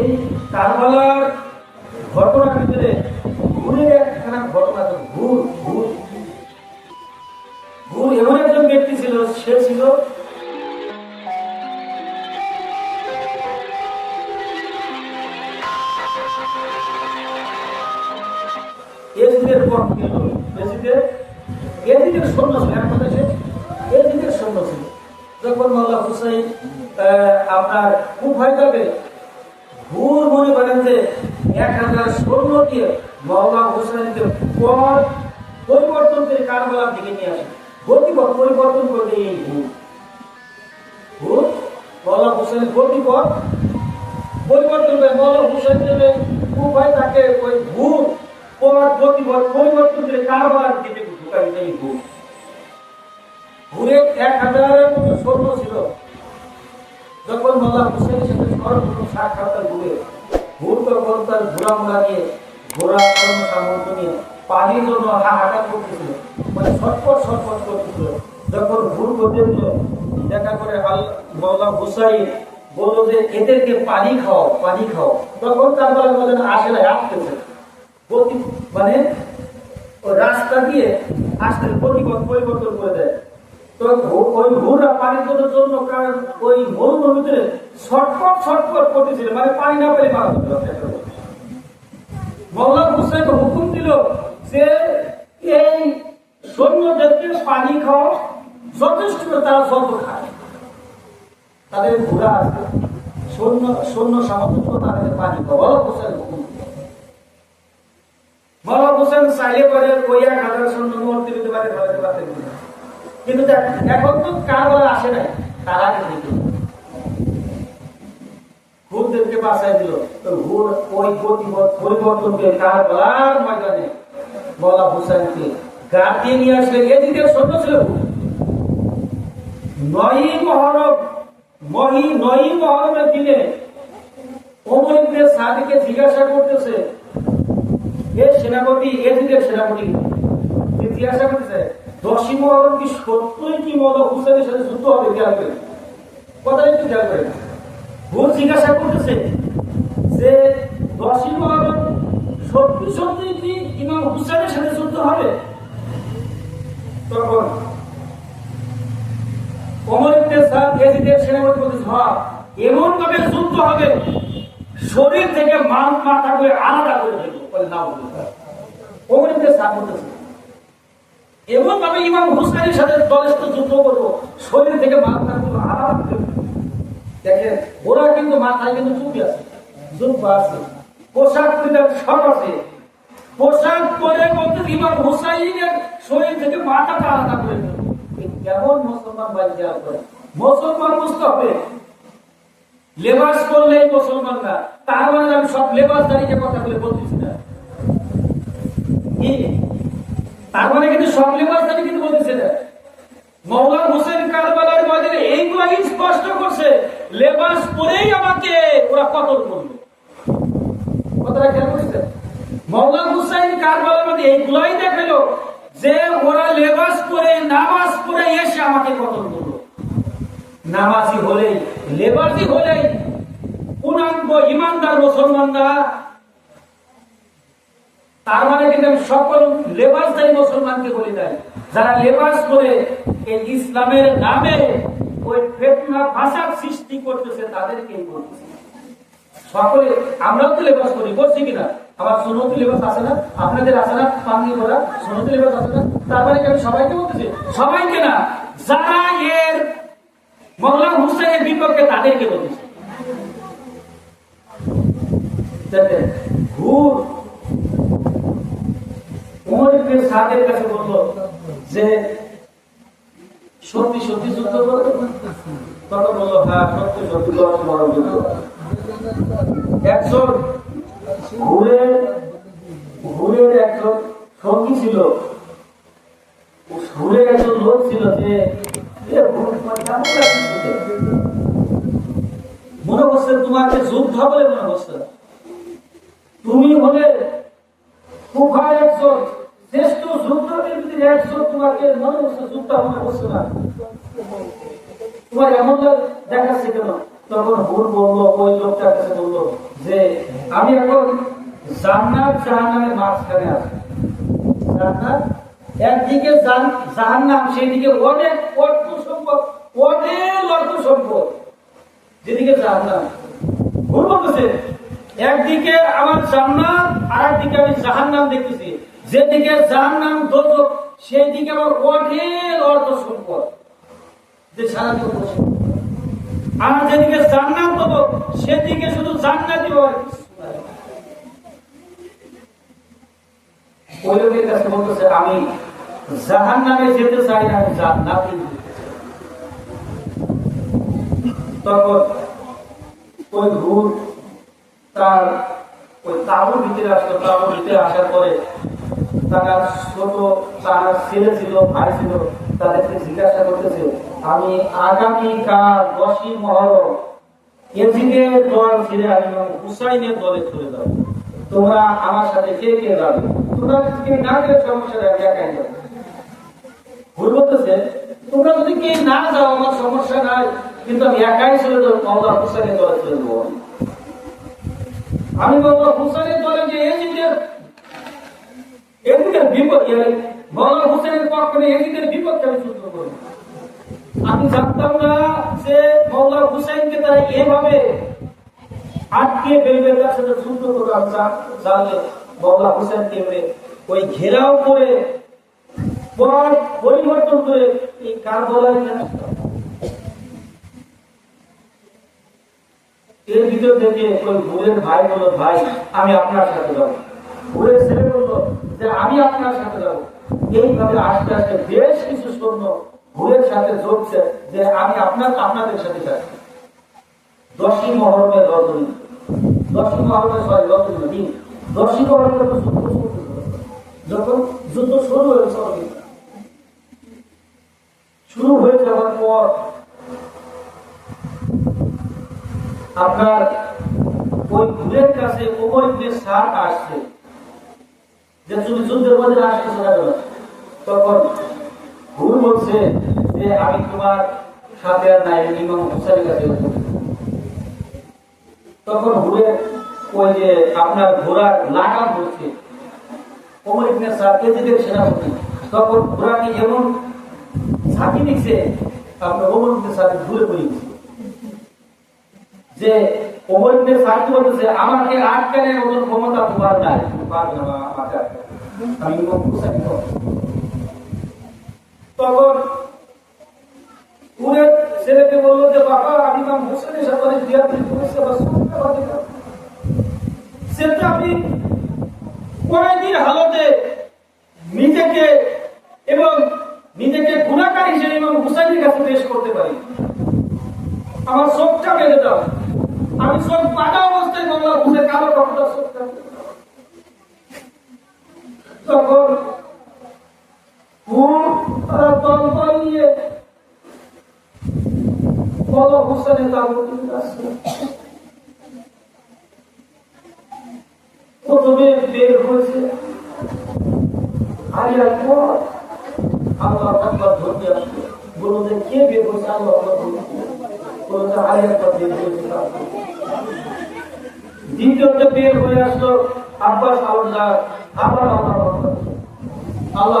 এই কারবালার ঘটনার ভিতরে ঘুরে একখানা ঘটনা তো ঘুর ঘুর ঘুর এমন একজন ব্যক্তি ছিল, সে ছিল এজিদের ছিল এজিদের এজিদের সৈন্য ছিল, এক কথা সে এজিদের সৈন্য ছিল। যখন মোল্লা হুসাইন আপনার কুফায় যাবে ভুল মনে করেন যে এক হাজার দিয়ে মৌলা হুসাইনকে পথ পরিবর্তন করে কারবালার দিকে নিয়ে আসে গতিপথ পরিবর্তন করবে এই ভুল। ভুল? মৌলা হুসাইনের গতিপথ পরিবর্তন করে দেবে। কুফায় তাকে ওই ভুল পথ পরিবর্তন করে কারবালার দিকে ঢুকাই এই ভুল। ঘুরে এক হাজারের মতো সৈন্য ছিল। যখন মোল্লা হুসেনের সাথে সর্বপ্রথম সাক্ষাৎকার ঘুরে ঘুর তখন তার ঘোড়া মোড়া নিয়ে, ঘোড়া কর্ম সামর্থ্য নিয়ে পানির জন্য হাহাকার করতেছিল মানে ছটপট ছটপট করতেছিল। ঘুর করতে দিল দেখা করে আল মৌলা হুসাইন বলল যে, এদেরকে পানি খাও পানি খাও তখন তার বলে বলেন আসে না আসতেছে। মানে রাস্তা দিয়ে আসতে গতিপথ পরিবর্তন করে দেয়। তো মানে হুসেন হুকুম দিল যে এই সৈন্যদেরকে পানি খাও যথেষ্ট তারা যত খায়। তাদের ঘোড়া আছে। সৈন্য সৈন্য সামর্থ্য তাদের পানি খাও মৌলা হুকুম দিল। হোসেন চাইলে পারে ওই এক হাজার সৈন্য মূর্তি দিতে পারে। কিন্তু এখন তো কারবার আসে নাই, তারা কিন্তু বাঁচাই দিল ওই পরিবর্তনকে কারবালার ময়দানে মৌলা হোসেনকে গাড় দিয়ে নিয়ে আসলে এদিকে ছিল মহি মহরমের দিনে সাদিকে জিজ্ঞাসা করতেছে, এ সেনাপতি এদিকে সেনাপতি জিজ্ঞাসা করতেছে দশই কি সত্যই কি মৌলা হুসেনের সাথে যুদ্ধ হবে? খেয়াল করে কথা একটু খেয়াল করে ভুল জিজ্ঞাসা করতেছে যে সত্যি সত্যি কি ইমাম হুসেনের সাথে যুদ্ধ হবে? তখন অমর ইবনে সাদ এদিকের সেনাপতি বলতেছে হ্যাঁ এমন ভাবে যুদ্ধ হবে, শরীর থেকে মান মাথা করে আলাদা করে দেবো না অমর ইবনে সাদ বলতেছে এমন ভাবে ইমাম হুসাইনের সাথে দলের যুদ্ধ করব, শরীর থেকে মাথা করে দেবো। দেখেন, ওরা কিন্তু মাথায় কিন্তু চুপি আছে, জুব্বা আছে, পোশাক পরিধান সব আছে। পোশাক পরে বলতে ইমাম হুসাইনের শরীর থেকে মাথাটা আলাদা করে কেমন মুসলমান খেয়াল করে মুসলমান বুঝতে হবে লেবাস করলেই মুসলমান তার মানে আমি সব লেবাস দাঁড়িয়ে কথা বলে বলতেছি না কি? তার মানে কিন্তু সব লেবাস দাঁড়িয়ে কিন্তু বলতেছে না। মৌলান হোসেন কারবালার ময়দানে এইগুলো স্পষ্ট করছে লেবাস পরেই আমাকে ওরা কতল করবে কথাটা খেয়াল হুসাইন কারবালার মধ্যে এইগুলাই দেখাল যে ওরা লেবাস পরে নামাজ পরে এসে আমাকে কতল করল। নামাজি হলেই, লেবাসি হলেই, পূর্ণাঙ্গ ইমানদার মুসলমানরা তার মানে কিন্তু আমি সকল লেবাসদারি মুসলমানকে বলি নাই। যারা লেবাস করে এই ইসলামের নামে ওই ফেতনা, ফাসাদ সৃষ্টি করতেছে, তাদেরকেই বলতেছে। সকলে আমরাও তো লেবাস করি, করছি কিনা? আবার সুনতি লেবাস আছে না? আপনাদের আছে না? পাঙ্গি করা সুনতি লেবাস আছে না? তার মানে আমি সবাইকে বলতেছি? সবাইকে না, যারা এর মহলা হুসেনের বিপক্ষে তাদেরকে বলতেছে। ঘুর হ্যাঁ সঙ্গী ছিল। ঘুরের একজন লোক ছিল যে? মনে হচ্ছে তোমাকে যুদ্ধ বলে মনে হচ্ছে। তুমি হলে কুফার একজন শ্রেষ্ঠ তোমাকে মনে হচ্ছে তোমার এমন দেখাচ্ছে কেন? তখন হুর বলল, ওই কাছে বলল যে, আমি এখন জাহান্নামের মাঝখানে আছি। একদিকে জাহান্নাম অনেক অর্থ সম্পদ, অনেক অর্থ সম্পদ। যেদিকে জাহান্নাম। ভুল বলতেছে, একদিকে আমার জান্নাত আর একদিকে আমি জাহান্নাম দেখতেছি। যেদিকে জাহান্নাম দোজক সেই দিকে অঢেল অর্থ সম্পদ। যে সারাদিন আর যেদিকে সেদিকে শুধু বলতেছে, আমি জাহান নামে যেতে চাই না, আমি তখন ওই তার ওই তাবুর ভিতরে আসলো। তাবুর ভিতরে আসার পরে তারা ছোট ছেলে ছিল, ভাই ছিল, তাদেরকে জিজ্ঞাসা করতেছে, আমি আগামীকাল দশই মহরম দল হুসাইনের দলে চলে তোমরা আমার সাথে কে কে যাবে? না গেলে সমস্যা একাই ভুল বলতেছে, তোমরা যদি কে না যাও, আমার সমস্যা নাই, কিন্তু আমি একাই চলে যাব মাওলা হুসাইনের দলে চলে যাব। আমি বলব হুসাইনের দলে যে এজিদের এদিকের বিপদ মাওলা হুসাইনের পক্ষ নিয়ে এদিকের বিপদকে আমি করব। আমি জানতাম না যে তারা এভাবে আটকে বেলবের কাছে আমি জানলে ওই ঘেরাও করে পরিবর্তন করে এই এর ভিতর থেকে ওই ভুলের ভাই বলল ভাই, আমি আপনার সাথে যাব। যে আমি আপনার সাথে যাব। এইভাবে আস্তে আস্তে বেশ কিছু সৈন্য ভুলের সাথে যোগছে যে আমি আপনার আপনাদের সাথে যাই দশই মহরমের রজনী। দশই মহরমের সরি রজনী, দিন। দশই মহরমের যখন যুদ্ধ শুরু হয়েছে শুরু হয়ে যাওয়ার পর আপনার ওই ভুলের কাছে ওমর সাদ আসছে। যে তুমি যুদ্ধের মধ্যে আসতে শোনা তখন ভুল বলছে যে আমি তোমার সাথে আর নাই ইমাম হুসাইনের কাছে তখন ওই যে আপনার ঘোড়ার লাগাম ইবনে তখন ঘোড়াকে এমন ঝাঁকি দিচ্ছে, আপনার ইবনে ঘুরে পড়ে গেছে। যে ইবনে বলতেছে, আমাকে আটকানোর ক্ষমতা তোমার নাই। পারবে না বাঁচার আমি ইমাম তখন পুরে ছেলেকে বলল যে বাবা আমি ইমাম হুসেনের সাথে অনেক বিয়াদি করেছি আবার শুনতে পারি না সেটা আমি কয়েকদিন হালতে নিজেকে এবং নিজেকে গুণাকার হিসেবে ইমাম হুসাইনের কাছে পেশ করতে পারি আমার চোখটা বেঁধে দাও আমি চোখ বাঁধা অবস্থায় বাংলা বুঝে কালো কপটা চোখটা বেঁধে দাও। তখন হুম তারা দল নিয়ে বলো হুসেনের প্রথমে বের হয়েছে আলিয়ার পর আল্লাহ আকবার ধরতে আসবে বলো যে কে বের হয়েছে? আল্লাহ আকবার ধরতে বলো যে আলিয়ার পর বের হয়েছে দ্বিতীয়তে বের হয়ে আসলো আব্বাস আল্লাহ আবার আল্লাহ। আল্লাহ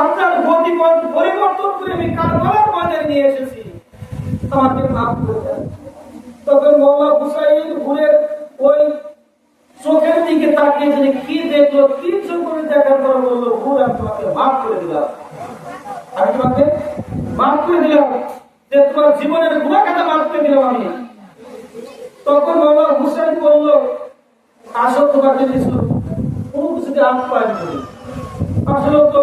আপনার গতিপথ পরিবর্তন করে আমি কারবালার বাজারে নিয়ে এসেছি। আমাকে মাফ করে দেন। তখন মৌলা হুসাইন ঘুরে ওই চোখের দিকে তাকিয়ে তিনি কি দেখল, কি চোখ দেখার পর বলল ভুল আমি তোমাকে মাফ করে দিলাম। আমি তোমাকে মাফ করে দিলাম যে তোমার জীবনের গুণা খাতা মাফ করে দিলাম আমি। তখন মৌলা হুসাইন বলল, আসো তোমাকে কিছু, কোনো কিছুতে পাই করি আসলে তো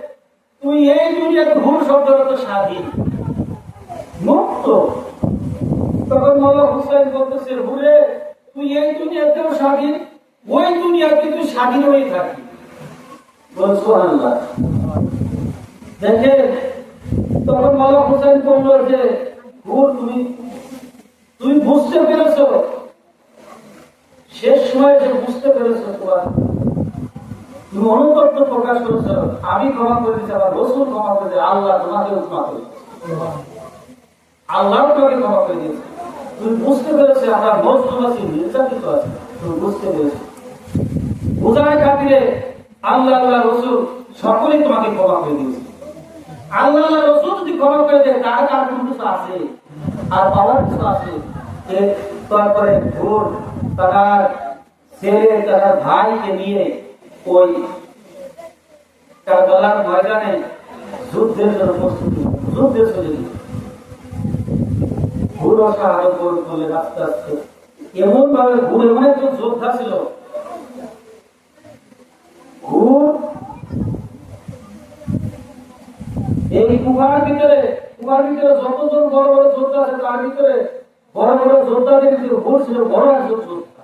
তুই এই দুনিয়াতে স্বাধীন। মুক্ত। তখন মৌলা হুসাইন বলতেছে তুই এই দুনিয়াতেও স্বাধীন, ওই দুনিয়াতে তুই স্বাধীন হয়ে থাকি বলছো আল্লাহ দেখে তখন মৌলা হুসাইন বলল যে হুর তুমি তুমি বুঝতে পেরেছ? শেষ সময় যে বুঝতে পেরেছ তোমার প্রকাশ করেছ আমি ক্ষমা করে দিচ্ছি, আমার রসুল ক্ষমা করে আল্লাহ ক্ষমা করে আল্লাহ তোমাকে ক্ষমা করে দিয়েছে। তুমি বুঝতে পেরেছ, আমরা আছি নির্যাতিত তুমি বুঝতে পেরেছ। বোঝার খাতিরে আল্লাহ আল্লাহ সকলেই তোমাকে ক্ষমা করে দিয়েছে। আল্লাহ আল্লাহ, রসুল যদি ক্ষমা করে দেয় তার কার আছে। আর পাওয়ার কিছু আছে তারপরে ভোর ছেলে তার ভাইকে নিয়ে ওই কারবালার ময়দানে যুদ্ধের জন্য প্রস্তুতি। যুদ্ধে চলে করে তোলে আস্তে আস্তে এমন ভাবে ঘুরে মানে একজন যোদ্ধা ছিল। ঘুর এই ভিতরে কুমার ভিতরে যতজন বড় বড় যোদ্ধা আছে, তার ভিতরে বড় বড় যোদ্ধাদের ভিতরে ঘুর ছিল বড় একজন যোদ্ধা।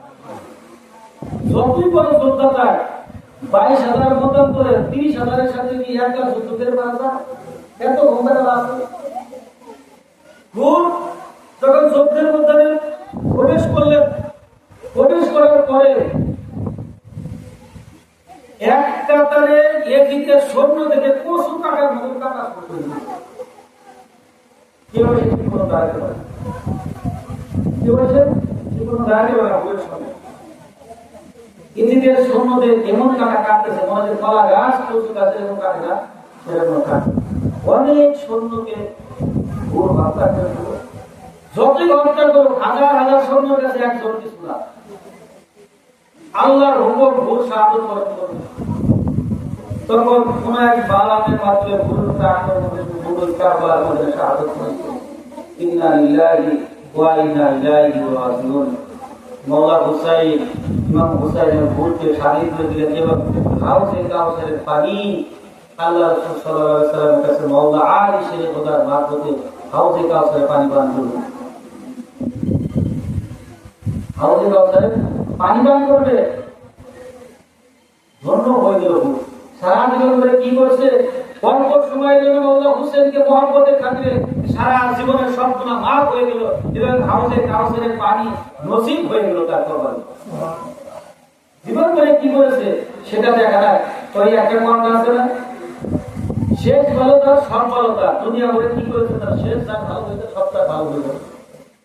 যতই বড় যোদ্ধা তার বাইশ হাজার মতন করে, তিরিশ হাজারের সাথে যুদ্ধের পারা এত ঘুমের যখন যুদ্ধের মধ্যে প্রবেশ করলেন, প্রবেশ করার পরে এক কাতারে এদিকে সৈন্য থেকে কচু কাটার মতো দিল। কেউ কোনো দাঁড়াতে কেউ কোনো দাঁড়াতে এদিকে সৈন্যদের এমন কাটা কাটতেছে, মনে কলা গাছ, কচু গাছ, এরকম কাটে সেরকম অনেক সৈন্যকে। যতই হাজার হাজার কাছে একজন কিছু না। আল্লাহর হুকুম, ভুল সাহায্য তখন কোন এক বালামের মাধ্যমে ভুল মধ্যে সাহায্য ইন্না রাজিউন। মৌলা হুসাইন, ইমাম হুসাইনের ভুলকে স্বাধীন করে দিলেন। এবং হাউসের কাউসের পানি আল্লাহ রাসূল কাছে মৌলা আলী শেরে খোদার মারফতে হাউসে কাউসের পানি পান করলেন। হাউসে কাউসের পানি পান করবে? ধন্য হয়ে গেল। সারা জীবন ধরে কি করছে? অল্প সময়ের জন্য মৌলা হুসেনকে মহব্বতের খাতিরে সারা জীবনের সব সবগুলো মাফ হয়ে গেল। এবং হাউসের কাউসের পানি নসিব হয়ে গেল তার কপালে জীবন করে কি করেছে সেটা দেখা যায়। ওই একটা মন আছে না? শেষ ভালো তার তার দুনিয়া ভরে কি করেছে তার? শেষ তার ভালো হয়েছে সবটা ভালো হয়ে গেল।